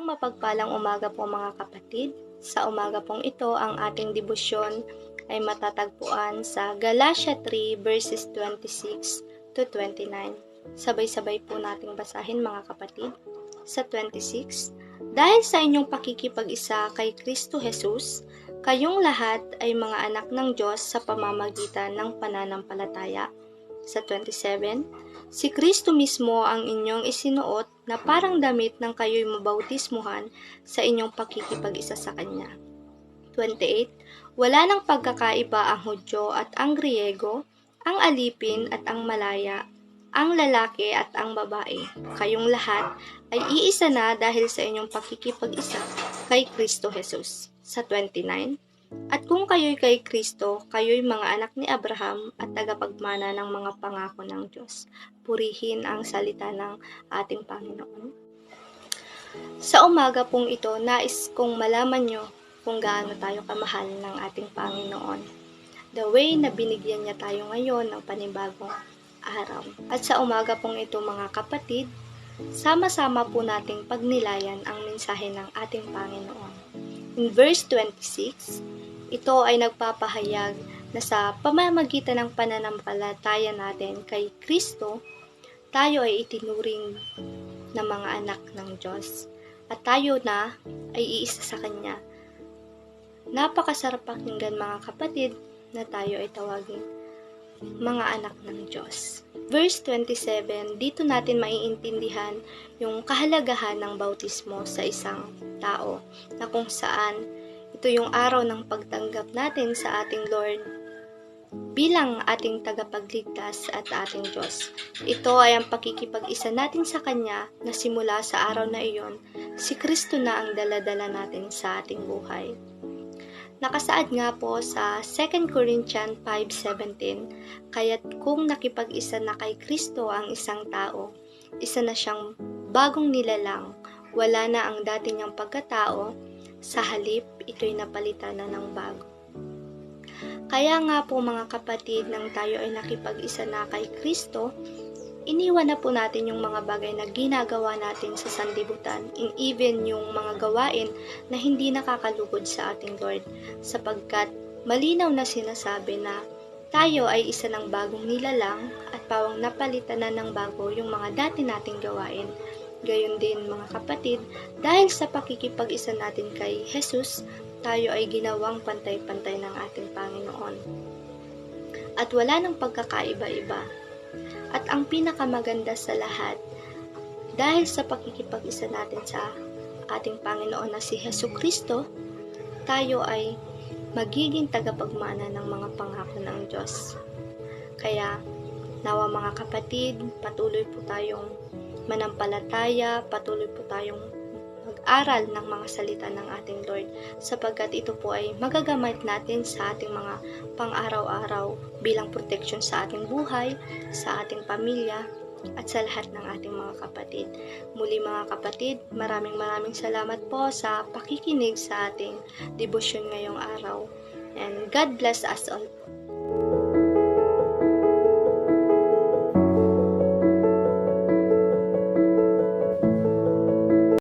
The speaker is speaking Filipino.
mapagpalang umaga po mga kapatid. Sa umaga pong ito, ang ating debosyon ay matatagpuan sa Galatia 3 verses 26 to 29. Sabay-sabay po nating basahin mga kapatid. Sa 26, Dahil sa inyong pakikipag-isa kay Kristo Jesus, kayong lahat ay mga anak ng Diyos sa pamamagitan ng pananampalataya. Sa 27, Si Kristo mismo ang inyong isinuot na parang damit ng kayo'y mabautismuhan sa inyong pakikipag-isa sa Kanya. 28. Wala nang pagkakaiba ang Hudyo at ang Griego, ang alipin at ang malaya, ang lalaki at ang babae. Kayong lahat ay iisa na dahil sa inyong pakikipag-isa kay Kristo Jesus. Sa 29. At kung kayo'y kay Kristo, kayo'y mga anak ni Abraham at tagapagmana ng mga pangako ng Diyos. Purihin ang salita ng ating Panginoon. Sa umaga pong ito, nais kong malaman nyo kung gaano tayo kamahal ng ating Panginoon. The way na binigyan niya tayo ngayon ng panibagong araw. At sa umaga pong ito mga kapatid, sama-sama po nating pagnilayan ang mensahe ng ating Panginoon. In verse 26, ito ay nagpapahayag na sa pamamagitan ng pananampalataya natin kay Kristo, tayo ay itinuring na mga anak ng Diyos. At tayo na ay iisa sa Kanya. Napakasarap pakinggan mga kapatid na tayo ay tawagin mga anak ng Diyos. Verse 27, dito natin maiintindihan yung kahalagahan ng bautismo sa isang tao na kung saan ito yung araw ng pagtanggap natin sa ating Lord bilang ating tagapagligtas at ating Diyos. Ito ay ang pakikipag-isa natin sa Kanya na simula sa araw na iyon, si Kristo na ang daladala natin sa ating buhay. Nakasaad nga po sa 2 Corinthians 5.17, kaya't kung nakipag-isa na kay Kristo ang isang tao, isa na siyang bagong nilalang, wala na ang dati niyang pagkatao, sa halip, ito'y napalitan na ng bago. Kaya nga po mga kapatid, nang tayo ay nakipag-isa na kay Kristo, iniwan na po natin yung mga bagay na ginagawa natin sa sandibutan, and even yung mga gawain na hindi nakakalugod sa ating Lord, sapagkat malinaw na sinasabi na tayo ay isa ng bagong nilalang at pawang napalitan na ng bago yung mga dati nating gawain Gayon din mga kapatid, dahil sa pakikipag-isa natin kay Jesus, tayo ay ginawang pantay-pantay ng ating Panginoon. At wala nang pagkakaiba-iba. At ang pinakamaganda sa lahat, dahil sa pakikipag-isa natin sa ating Panginoon na si Heso Kristo, tayo ay magiging tagapagmana ng mga pangako ng Diyos. Kaya, nawa mga kapatid, patuloy po tayong manampalataya, patuloy po tayong mag-aral ng mga salita ng ating Lord sapagkat ito po ay magagamit natin sa ating mga pang-araw-araw bilang protection sa ating buhay, sa ating pamilya, at sa lahat ng ating mga kapatid. Muli mga kapatid, maraming maraming salamat po sa pakikinig sa ating devotion ngayong araw. And God bless us all.